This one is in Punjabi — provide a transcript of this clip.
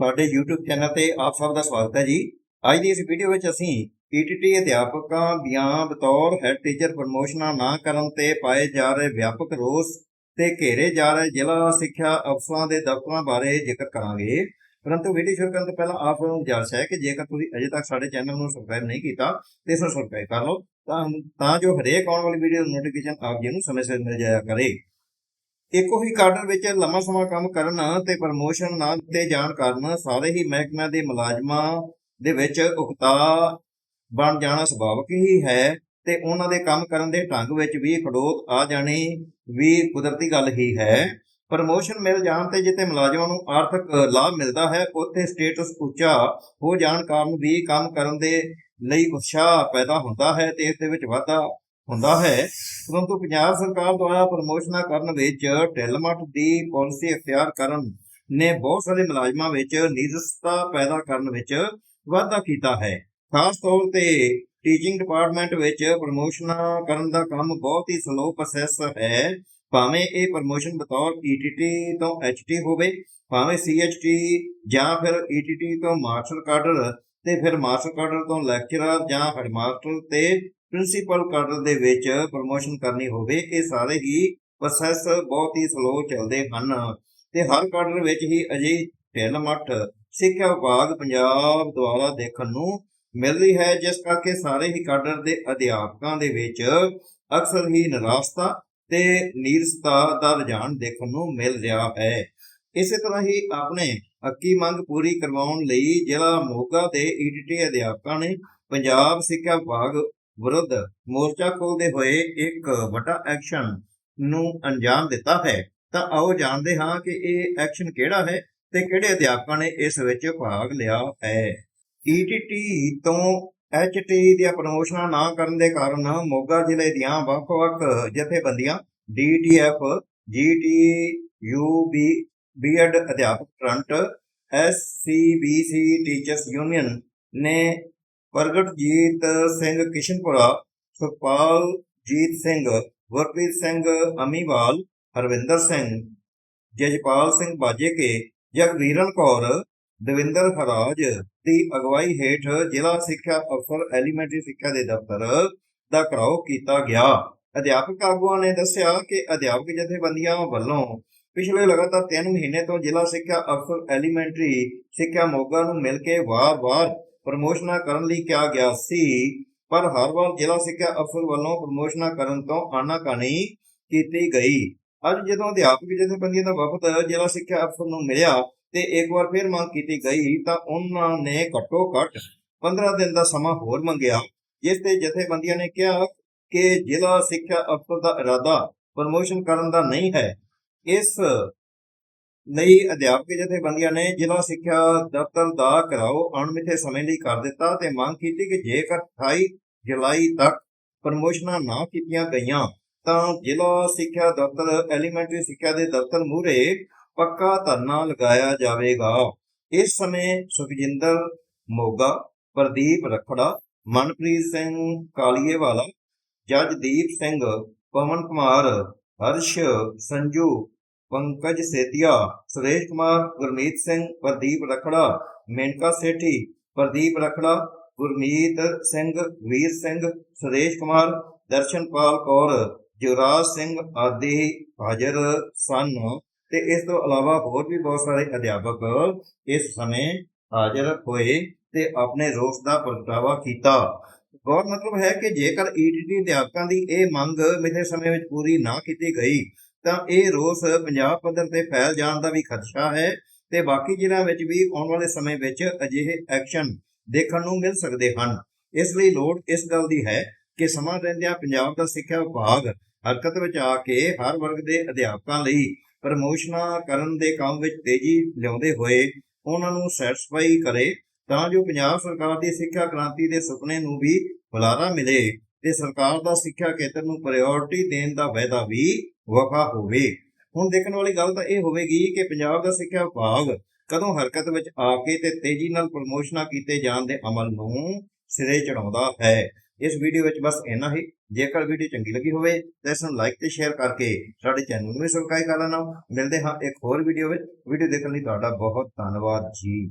ਸਾਡੇ YouTube ਚੈਨਲ ਤੇ ਆਪ ਸਭ ਦਾ ਸਵਾਗਤ ਹੈ ਜੀ। ਅੱਜ ਦੀ ਇਸ ਵੀਡੀਓ ਵਿੱਚ ਅਸੀਂ ETT ਅਧਿਆਪਕਾਂ ਦੀਆਂ ਬਤੌਰ ਹੈਡ ਟੀਚਰ ਪ੍ਰਮੋਸ਼ਨਾਂ ਨਾ ਕਰਨ ਤੇ ਪਾਏ ਜਾ ਰਹੇ ਵਿਆਪਕ ਰੋਸ ਤੇ ਘੇਰੇ ਜਾ ਰਹੇ ਜ਼ਿਲ੍ਹਾ ਸਿੱਖਿਆ ਅਫਸਰਾਂ ਦੇ ਦਫ਼ਤਰਾਂ ਬਾਰੇ ਜ਼ਿਕਰ ਕਰਾਂਗੇ। ਪਰੰਤੂ ਵੀਡੀਓ ਸ਼ੁਰੂ ਕਰਨ ਤੋਂ ਪਹਿਲਾਂ ਆਪ ਨੂੰ ਗੁਜ਼ਾਰਿਸ਼ ਹੈ ਕਿ ਜੇਕਰ ਤੁਸੀਂ ਅਜੇ ਤੱਕ ਸਾਡੇ ਚੈਨਲ ਨੂੰ ਸਬਸਕ੍ਰਾਈਬ ਨਹੀਂ ਕੀਤਾ, ਤੇ ਇਸ ਨੂੰ ਸਬਸਕ੍ਰਾਈਬ ਕਰ ਲਓ। ਤਾਂ ਤਾਂ ਜੋ ਹਰੇਕ ਆਉਣ ਵਾਲੀ ਵੀਡੀਓ ਨੋਟੀਫਿਕੇਸ਼ਨ ਆਪ ਜੀ ਨੂੰ ਸਮੇਂ ਸਿਰ ਮਿਲ ਜਾਇਆ ਕਰੇ। ਇੱਕੋ ਹੀ ਕਾਡਰ ਵਿੱਚ ਲੰਮਾ ਸਮਾਂ ਕੰਮ ਕਰਨ ਤੇ ਪ੍ਰਮੋਸ਼ਨ ਨਾ ਦਿੱਤੇ ਜਾਣ ਕਾਰਨ ਸਾਰੇ ਹੀ ਮਹਿਕਮਿਆਂ ਦੇ ਮੁਲਾਜ਼ਮਾਂ ਦੇ ਵਿੱਚ ਉਕਤਾ ਬਣ ਜਾਣਾ ਸੁਭਾਵਿਕ ਹੀ ਹੈ ਤੇ ਉਹਨਾਂ ਦੇ ਕੰਮ ਕਰਨ ਦੇ ਢੰਗ ਵਿੱਚ ਵੀ ਖੜੋਤ ਆ ਜਾਣੀ ਵੀ ਕੁਦਰਤੀ ਗੱਲ ਹੀ ਹੈ। ਪ੍ਰਮੋਸ਼ਨ ਮਿਲ ਜਾਣ ਤੇ ਜਿੱਥੇ ਮੁਲਾਜ਼ਮਾਂ ਨੂੰ ਆਰਥਿਕ ਲਾਭ ਮਿਲਦਾ ਹੈ, ਉੱਥੇ ਸਟੇਟਸ ਉੱਚਾ ਹੋ ਜਾਣ ਕਾਰਨ ਵੀ ਕੰਮ ਕਰਨ ਦੇ ਲਈ ਉਤਸ਼ਾਹ ਪੈਦਾ ਹੁੰਦਾ ਹੈ ਤੇ ਇਸ ਦੇ ਵਿੱਚ ਵਾਧਾ ਹੁੰਦਾ ਹੈ। ਪਰੰਤੂ ਪੰਜਾਬ ਸਰਕਾਰ ਦੁਆਰਾ ਪ੍ਰਮੋਸ਼ਨਾਂ ਕਰਨ ਵਿੱਚ ਢਿੱਲ-ਮੱਠ ਦੀ ਪਾਲਿਸੀ ਅਖਤਿਆਰ ਕਰਨ ਨੇ ਬਹੁਤ ਸਾਰੇ ਮੁਲਾਜ਼ਮਾਂ ਵਿੱਚ ਨਿਰਸਤਾ ਪੈਦਾ ਕਰਨ ਵਿੱਚ ਵਾਧਾ ਕੀਤਾ ਹੈ। ਖਾਸ ਤੌਰ ਤੇ ਟੀਚਿੰਗ ਡਿਪਾਰਟਮੈਂਟ ਵਿੱਚ ਪ੍ਰਮੋਸ਼ਨਾਂ ਕਰਨ ਦਾ ਕੰਮ ਬਹੁਤ ਹੀ ਸਲੋ ਪ੍ਰੋਸੈਸ ਹੈ। ਭਾਵੇਂ ਇਹ ਪ੍ਰਮੋਸ਼ਨ ਬਤੌਰ ETT ਤੋਂ HT ਹੋਵੇ, ਭਾਵੇਂ CHT ਜਾਂ ਫਿਰ ETT ਤੋਂ ਮਾਸਟਰ ਕਾਡਰ ਤੇ ਫਿਰ ਮਾਸਟਰ ਕਾਡਰ ਤੋਂ ਲੈਕਚਰਰ ਜਾਂ ਹੈਡਮਾਸਟਰ ਤੇ ਪ੍ਰਿੰਸੀਪਲ ਕਾਡਰ ਦੇ ਵਿੱਚ ਪ੍ਰਮੋਸ਼ਨ ਕਰਨੀ ਹੋਵੇ, ਇਹ ਸਾਰੇ ਹੀ ਪ੍ਰੋਸੈਸ ਬਹੁਤ ਹੀ ਸਲੋ ਚੱਲਦੇ ਹਨ ਤੇ ਹਰ ਕਾਡਰ ਵਿੱਚ ਹੀ ਅਜੇ ਢਿੱਲ ਸਿੱਖਿਆ ਵਿਭਾਗ ਪੰਜਾਬ ਦੁਆਰਾ ਦੇਖਣ ਨੂੰ ਮਿਲ ਰਹੀ ਹੈ, ਜਿਸ ਕਰਕੇ ਸਾਰੇ ਹੀ ਕਾਡਰ ਦੇ ਅਧਿਆਪਕਾਂ ਦੇ ਵਿੱਚ ਅਕਸਰ ਹੀ ਨਿਰਾਸ਼ਤਾ ਤੇ ਨੀਰਸਤਾ ਦਾ ਰੁਝਾਨ ਦੇਖਣ ਨੂੰ ਮਿਲ ਰਿਹਾ ਹੈ। ਇਸੇ ਤਰ੍ਹਾਂ ਹੀ ਆਪਣੇ ਹੱਕੀ ਮੰਗ ਪੂਰੀ ਕਰਵਾਉਣ ਲਈ ਜ਼ਿਲ੍ਹਾ ਮੋਗਾ ਦੇ ETT ਅਧਿਆਪਕਾਂ ਨੇ ਪੰਜਾਬ ਸਿੱਖਿਆ ਵਿਭਾਗ ਵਿਰੁੱਧ ਮੋਰਚਾ ਖੋਲਦੇ ਹੋਏ ਇੱਕ ਵੱਡਾ ਐਕਸ਼ਨ ਨੂੰ ਅੰਜਾਮ ਦਿੱਤਾ ਹੈ। ਤਾਂ ਆਓ ਜਾਣਦੇ ਹਾਂ ਕਿ ਇਹ ਐਕਸ਼ਨ ਕਿਹੜਾ ਹੈ ਤੇ ਕਿਹੜੇ ਅਧਿਆਪਕਾਂ ਨੇ ਇਸ ਵਿੱਚ ਭਾਗ ਲਿਆ ਹੈ। ETT ਤੋਂ HT ਦੀਆਂ ਪ੍ਰਮੋਸ਼ਨਾਂ ਨਾ ਕਰਨ ਦੇ ਕਾਰਨ ਮੋਗਾ ਜ਼ਿਲ੍ਹੇ ਦੀਆਂ ਵੱਖ-ਵੱਖ ਜਥੇਬੰਦੀਆਂ DTF GTUB ਬੀਐਡ ਅਧਿਆਪਕ ਫਰੰਟ SCBC ਟੀਚਰਸ ਯੂਨੀਅਨ ਨੇ ਪ੍ਰਗਟਜੀਤ ਸਿੰਘ ਕਿਸ਼ਨਪੁਰਾ ਸੁਖਪਾਲਜੀਤ ਸਿੰਘ, ਗੁਰਪ੍ਰੀਤ ਸਿੰਘ ਅਮੀਵਾਲ, ਹਰਵਿੰਦਰ ਸਿੰਘ, ਜਜਪਾਲ ਸਿੰਘ ਬਾਜੇਕੇ, ਜਗਵੀਰਨ ਕੌਰ, ਦਵਿੰਦਰ ਹਰਾਜ ਦੀ ਅਗਵਾਈ ਹੇਠ ਜ਼ਿਲ੍ਹਾ ਸਿੱਖਿਆ ਅਫਸਰ, ਐਲੀਮੈਂਟਰੀ ਸਿੱਖਿਆ ਦੇ ਦਫ਼ਤਰ ਦਾ ਘਰਾਓ ਕੀਤਾ ਗਿਆ। ਅਧਿਆਪਕ ਆਗੂਆਂ ਨੇ ਦੱਸਿਆ ਕਿ ਅਧਿਆਪਕ ਜਥੇਬੰਦੀਆਂ ਵੱਲੋਂ ਪਿਛਲੇ ਲਗਾਤਾਰ 3 ਮਹੀਨੇ ਤੋਂ ਜ਼ਿਲ੍ਹਾ ਸਿੱਖਿਆ ਅਫਸਰ, ਐਲੀਮੈਂਟਰੀ ਸਿੱਖਿਆ ਮੋਗਾ ਨੂੰ ਮਿਲ ਕੇ ਵਾਰ-ਵਾਰ ਪ੍ਰਮੋਸ਼ਨਾਂ ਕਰਨ ਲਈ ਕਿਹਾ ਗਿਆ ਸੀ। ਪਰ ਹਰ ਵਾਰ ਜ਼ਿਲ੍ਹਾ ਸਿੱਖਿਆ ਅਫਸਰ ਵੱਲੋਂ ਪ੍ਰਮੋਸ਼ਨਾਂ ਕਰਨ ਤੋਂ ਆਨਾਕਾਨੀ ਕੀਤੀ ਗਈ। ਅੱਜ ਜਦੋਂ ਅਧਿਆਪਕ ਜਥੇਬੰਦੀਆਂ ਦਾ ਵਫਦ ਜ਼ਿਲ੍ਹਾ ਸਿੱਖਿਆ ਅਫਸਰ ਨੂੰ ਮਿਲਿਆ ਤੇ ਇੱਕ ਵਾਰ ਫਿਰ ਮੰਗ ਕੀਤੀ ਗਈ, ਤਾਂ ਉਹਨਾਂ ਨੇ ਘੱਟੋ ਘੱਟ 15 ਦਿਨ ਦਾ ਸਮਾਂ ਹੋਰ ਮੰਗਿਆ, ਜਿਸ ਤੇ ਜਥੇਬੰਦੀਆਂ ਨੇ ਕਿਹਾ ਕਿ ਜ਼ਿਲ੍ਹਾ ਸਿੱਖਿਆ ਅਫਸਰ ਦਾ ਇਰਾਦਾ ਪ੍ਰਮੋਸ਼ਨ ਕਰਨ ਦਾ ਨਹੀਂ ਹੈ। ਇਸ ਲਈ ਅਧਿਆਪਕ ਜਥੇਬੰਦੀਆਂ ਨੇ ਜ਼ਿਲ੍ਹਾ ਸਿੱਖਿਆ ਦਫ਼ਤਰ ਦਾ ਘਰਾਓ ਅਣਮਿੱਥੇ ਸਮੇਂ ਲਈ ਕਰ ਦਿੱਤਾ ਤੇ ਮੰਗ ਕੀਤੀ ਕਿ ਜੇਕਰ 28 ਜੁਲਾਈ ਤੱਕ ਪ੍ਰਮੋਸ਼ਨਾਂ ਨਾ ਕੀਤੀਆਂ ਗਈਆਂ, ਤਾਂ ਜ਼ਿਲ੍ਹਾ ਸਿੱਖਿਆ ਦਫ਼ਤਰ, ਐਲੀਮੈਂਟਰੀ ਸਿੱਖਿਆ ਦੇ ਦਫ਼ਤਰ ਮੂਹਰੇ ਪੱਕਾ ਧਰਨਾ ਲਗਾਇਆ ਜਾਵੇਗਾ। ਇਸ ਸਮੇਂ ਸੁਖਜਿੰਦਰ ਮੋਗਾ, ਪ੍ਰਦੀਪ ਰਖੜਾ, ਮਨਪ੍ਰੀਤ ਸਿੰਘ ਕਾਲੀਏਵਾਲਾ ਜਜਦੀਪ ਸਿੰਘ, ਪਵਨ ਕੁਮਾਰ, ਹਰਸ਼, ਸੰਜੂ ਪੰਕਜ ਸੇਤੀਆ, ਸੁਰੇਸ਼ ਕੁਮਾਰ, ਗੁਰਮੀਤ ਸਿੰਘ, ਪ੍ਰਦੀਪ ਰਖੜਾ, ਮੇਨਕਾ ਸੇਠੀ, ਪ੍ਰਦੀਪ ਰਖੜਾ, ਗੁਰਮੀਤ ਸਿੰਘ, ਵੀਰ ਸਿੰਘ, ਸੁਰੇਸ਼ ਕੁਮਾਰ, ਦਰਸ਼ਨਪਾਲ ਕੌਰ ਜੁਰਾਜ ਸਿੰਘ ਆਦਿ ਹਾਜ਼ਰ ਸਨ। ਤੇ ਇਸ ਤੋਂ ਇਲਾਵਾ ਹੋਰ ਵੀ ਬਹੁਤ ਸਾਰੇ ਅਧਿਆਪਕ ਇਸ ਸਮੇਂ ਹਾਜ਼ਰ ਹੋਏ ਤੇ ਆਪਣੇ ਰੋਸ ਦਾ ਪ੍ਰਗਟਾਵਾ ਕੀਤਾ। ਗੌਰ ਮਤਲਬ ਹੈ ਕਿ ਜੇਕਰ ETT ਅਧਿਆਪਕਾਂ ਦੀ ਇਹ ਮੰਗ ਮਿੱਥੇ ਸਮੇਂ ਵਿੱਚ ਪੂਰੀ ਨਾ ਕੀਤੀ ਗਈ ਤਾਂ ਇਹ ਰੋਸ ਪੰਜਾਬ ਪੱਧਰ ਤੇ ਫੈਲ ਜਾਣ ਦਾ ਵੀ ਖਦਸ਼ਾ ਹੈ ਤੇ ਬਾਕੀ ਜ਼ਿਲ੍ਹਿਆਂ ਵਿੱਚ ਵੀ ਆਉਣ ਵਾਲੇ ਸਮੇਂ ਵਿੱਚ ਅਜਿਹੇ ਐਕਸ਼ਨ ਦੇਖਣ ਨੂੰ ਮਿਲ ਸਕਦੇ ਹਨ। ਇਸ ਲਈ ਲੋੜ ਇਸ ਗੱਲ ਦੀ ਹੈ ਕਿ ਸਮਾਂ ਰਹਿੰਦਿਆਂ ਪੰਜਾਬ ਦਾ ਸਿੱਖਿਆ ਵਿਭਾਗ ਹਰਕਤ ਵਿੱਚ ਆ ਕੇ ਹਰ ਵਰਗ ਦੇ ਅਧਿਆਪਕਾਂ ਲਈ ਪ੍ਰਮੋਸ਼ਨਾਂ ਕਰਨ ਦੇ ਕੰਮ ਵਿੱਚ ਤੇਜ਼ੀ ਲਿਆਉਂਦੇ ਹੋਏ ਉਹਨਾਂ ਨੂੰ ਸੈਟੀਸਫਾਈ ਕਰੇ ਤਾਂ ਜੋ ਪੰਜਾਬ ਸਰਕਾਰ ਦੀ ਸਿੱਖਿਆ ਕ੍ਰਾਂਤੀ ਦੇ ਸੁਪਨੇ ਨੂੰ ਵੀ ਹੁਲਾਰਾ ਮਿਲੇ। ਤੇ ਸਰਕਾਰ ਦਾ ਸਿੱਖਿਆ ਖੇਤਰ ਨੂੰ ਪ੍ਰਾਇੋਰਟੀ ਦੇਣ ਦਾ ਵਾਅਦਾ ਵੀ ਵਫਾ ਹੋਵੇ। ਹੁਣ ਦੇਖਣ ਵਾਲੀ ਗੱਲ ਤਾਂ ਇਹ ਹੋਵੇਗੀ ਕਿ ਪੰਜਾਬ ਦਾ ਸਿੱਖਿਆ ਵਿਭਾਗ ਕਦੋਂ ਹਰਕਤ ਵਿੱਚ ਆ ਕੇ ਤੇ ਤੇਜ਼ੀ ਨਾਲ ਪ੍ਰਮੋਸ਼ਨਾਂ ਕੀਤੇ ਜਾਣ ਦੇ ਅਮਲ ਨੂੰ ਸਿਰੇ ਚੜਾਉਂਦਾ ਹੈ। ਇਸ ਵੀਡੀਓ ਵਿੱਚ ਬਸ ਇੰਨਾ ਹੀ। ਜੇਕਰ ਵੀਡੀਓ ਚੰਗੀ ਲੱਗੀ ਹੋਵੇ ਤਾਂ ਇਸ ਨੂੰ ਲਾਈਕ ਤੇ ਸ਼ੇਅਰ ਕਰਕੇ ਸਾਡੇ ਚੈਨਲ ਨੂੰ ਵੀ ਸਬਸਕ੍ਰਾਈਬ ਕਰ ਲੈਣਾ। ਮਿਲਦੇ ਹਾਂ ਇੱਕ ਹੋਰ ਵੀਡੀਓ ਵਿੱਚ। ਵੀਡੀਓ ਦੇਖਣ ਲਈ ਤੁਹਾਡਾ ਬਹੁਤ ਧੰਨਵਾਦ ਜੀ।